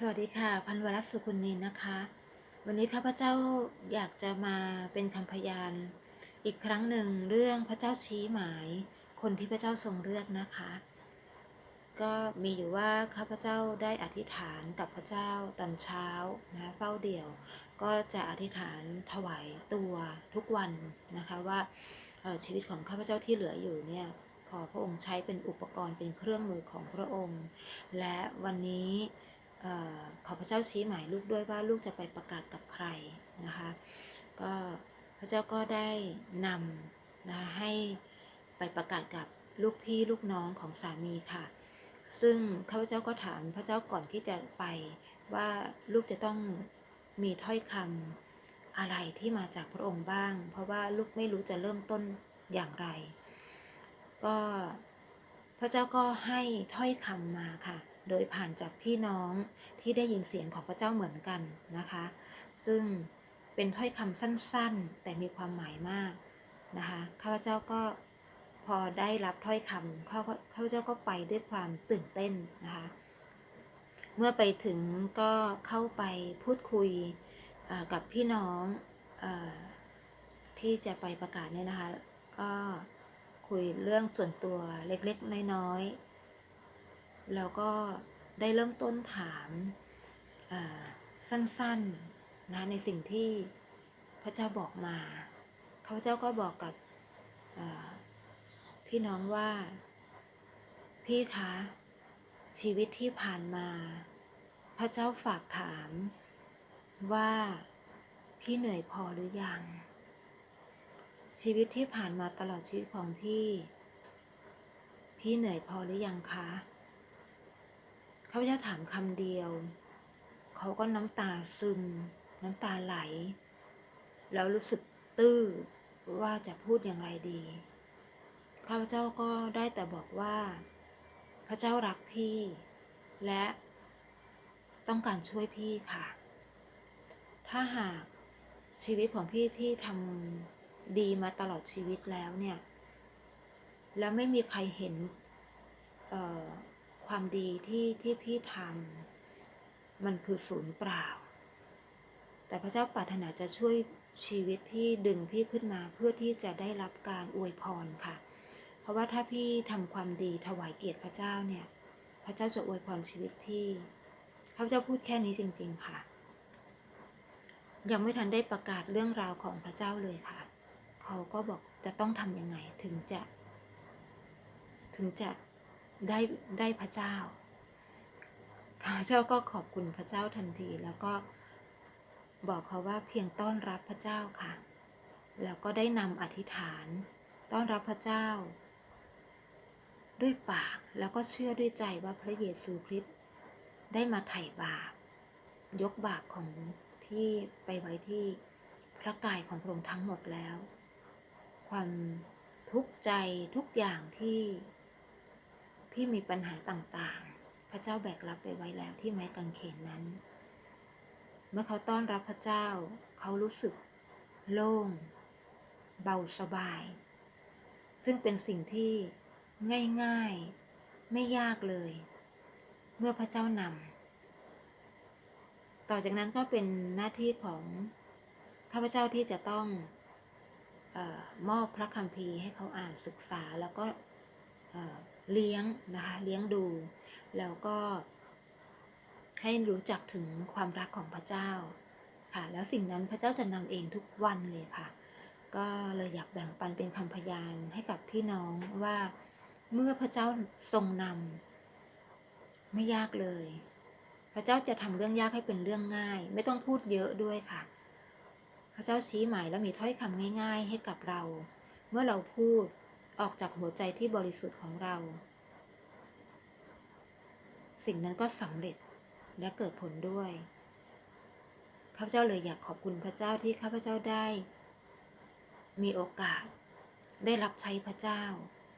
สวัสดีค่ะพันวรัตสุกุลนินนะคะ วันนี้ข้าพเจ้าอยากจะมาเป็นคำพยาน อีกครั้งหนึ่งเรื่องพระเจ้าชี้หมาย คนที่พระเจ้าทรงเลือกนะคะ ก็มีอยู่ว่าข้าพเจ้าได้อธิษฐานกับพระเจ้าตอนเช้านะเฝ้าเดี่ยว ก็จะอธิษฐานถวายตัวทุกวันนะคะว่าชีวิตของข้าพเจ้าที่เหลืออยู่เนี่ยขอพระองค์ใช้เป็นอุปกรณ์เป็นเครื่องมือของพระองค์ และวันนี้ ขอพระเจ้าชี้หมายลูกด้วยว่าลูกจะไปประกาศกับใครนะคะก็พระเจ้าก็ได้นำนะให้ไปประกาศกับลูกพี่ลูกน้องของสามีค่ะ ซึ่งข้าพเจ้าก็ถามพระเจ้าก่อนที่จะไปว่าลูกจะต้องมีถ้อยคำอะไรที่มาจากพระองค์บ้าง เพราะว่าลูกไม่รู้จะเริ่มต้นอย่างไร ก็พระเจ้าก็ให้ถ้อยคำมาค่ะ โดยผ่านจากพี่น้องที่ได้ยินเสียงของพระเจ้าเหมือนกันนะคะ ซึ่งเป็นถ้อยคำสั้นๆ แต่มีความหมายมากนะคะข้าพเจ้าก็พอได้รับถ้อยคำข้าข้าพเจ้าก็ไปด้วยความตื่นเต้นนะคะ เมื่อไปถึงก็เข้าไปพูดคุยกับพี่น้องอที่จะไปประกาศเนี่ยนะคะ ก็คุยเรื่องส่วนตัวเล็กๆ น้อยๆ แล้วก็ได้เริ่มต้นถามาสั้นๆนะในสิ่งที่พระเจ้าบอกมาข้าเจ้าก็บอกกับพี่น้องว่า พี่คะชีวิตที่ผ่านมา พระเจ้าฝากถามว่าพี่เหนื่อยพอหรือยัง ชีวิตที่ผ่านมาตลอดชีวิตของพี่ พี่เหนื่อยพอหรือยังคะ ข้าพเจ้าถามคำเดียว เขาก็น้ำตาซึม น้ำตาไหล แล้วรู้สึกตื้อว่าจะพูดอย่างไรดี ข้าพเจ้าก็ได้แต่บอกว่า พระเจ้ารักพี่ และต้องการช่วยพี่ค่ะ ถ้าหากชีวิตของพี่ที่ทำดีมาตลอดชีวิตแล้วเนี่ย แล้วไม่มีใครเห็น ความดีที่ที่พี่ทำมันคือศูนย์เปล่า แต่พระเจ้าปรารถนาจะช่วยชีวิตพี่ดึงพี่ขึ้นมาเพื่อที่จะได้รับการอวยพรค่ะ เพราะว่าถ้าพี่ทำความดีถวายเกียรติพระเจ้าเนี่ย พระเจ้าจะอวยพรชีวิตพี่ข้าพเจ้าพูดแค่นี้จริง ๆค่ะ ยังไม่ทันได้ประกาศเรื่องราวของพระเจ้าเลยค่ะ เขาก็บอกจะต้องทำยังไงถึงจะ ถึงจะ ได้ได้พระเจ้าข้าพเจ้าก็ขอบคุณพระเจ้าทันที แล้วก็บอกเขาว่าเพียงต้อนรับพระเจ้าค่ะ แล้วก็ได้นำอธิษฐาน ต้อนรับพระเจ้า ด้วยปากแล้วก็เชื่อด้วยใจว่าพระเยซูคริสต์ได้มาไถ่บาป ยกบาปของพี่ไปไว้ที่พระกายของพระองค์ทั้งหมดแล้ว ความทุกข์ใจทุกอย่างที่ พี่มีปัญหาต่างๆ พระเจ้าแบกรับไปไว้แล้วที่ไม้กางเขนนั้น เมื่อเขาต้อนรับพระเจ้า เขารู้สึก โล่ง เบาสบาย ซึ่งเป็นสิ่งที่ง่ายๆ ไม่ยากเลย เมื่อพระเจ้านำ ต่อจากนั้นก็เป็นหน้าที่ของข้าพเจ้าที่จะต้องออมอบพระคัมภีร์ให้เขาอ่านศึกษาแล้วก็ เลี้ยงนะคะเลี้ยงดู แล้วก็ ให้รู้จักถึงความรักของพระเจ้าค่ะ แล้วสิ่งนั้นพระเจ้าจะนำเองทุกวันเลยค่ะ ก็เลยอยากแบ่งปันเป็นคำพยานให้กับพี่น้องว่าเมื่อพระเจ้าทรงนำไม่ยากเลย พระเจ้าจะทำเรื่องยากให้เป็นเรื่องง่าย ไม่ต้องพูดเยอะด้วยค่ะ พระเจ้าชี้หมายและมีถ้อยคำง่าย ๆ ให้กับเรา เมื่อเราพูด ออกจากหัวใจที่บริสุทธิ์ของเรา สิ่งนั้นก็สำเร็จและเกิดผลด้วย ข้าพเจ้าเลยอยากขอบคุณพระเจ้าที่ข้าพเจ้าได้ มีโอกาสได้รับใช้พระเจ้า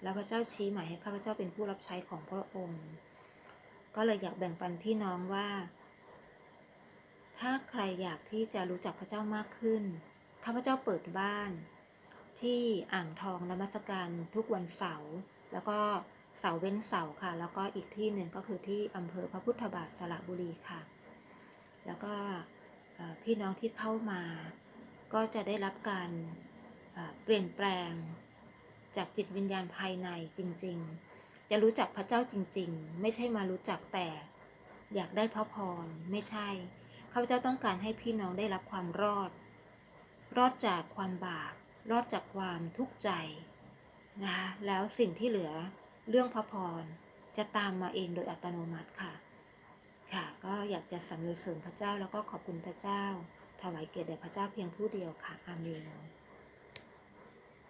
แล้วพระเจ้าชี้หมายให้ข้าพเจ้าเป็นผู้รับใช้ของพระองค์ ก็เลยอยากแบ่งปันพี่น้องว่า ถ้าใครอยากที่จะรู้จักพระเจ้ามากขึ้น ข้าพเจ้าเปิดบ้าน ที่อ่างทองนมัสการทุกวันเสาร์แล้วก็เสาร์เว้นเสาร์ค่ะ แล้วก็อีกที่หนึ่งก็คือที่อำเภอพระพุทธบาทสระบุรีค่ะ แล้วก็พี่น้องที่เข้ามาก็จะได้รับการเอ่อเปลี่ยนแปลงจากจิตวิญญาณภายในจริง ๆ จะรู้จักพระเจ้าจริง ๆ ไม่ใช่มารู้จักแต่อยากได้พระพรไม่ใช่ข้าพเจ้าต้องการให้พี่น้องได้รับความรอด รอดจากความบาป รอดจากความทุกข์ใจนะคะแล้วสิ่งที่เหลือเรื่องพระพรจะตามมาเองโดยอัตโนมัติค่ะ ค่ะ ก็อยากจะสรรเสริญพระเจ้าแล้วก็ขอบคุณพระเจ้า ถวายเกียรติแด่พระเจ้าเพียงผู้เดียวค่ะ อาเมน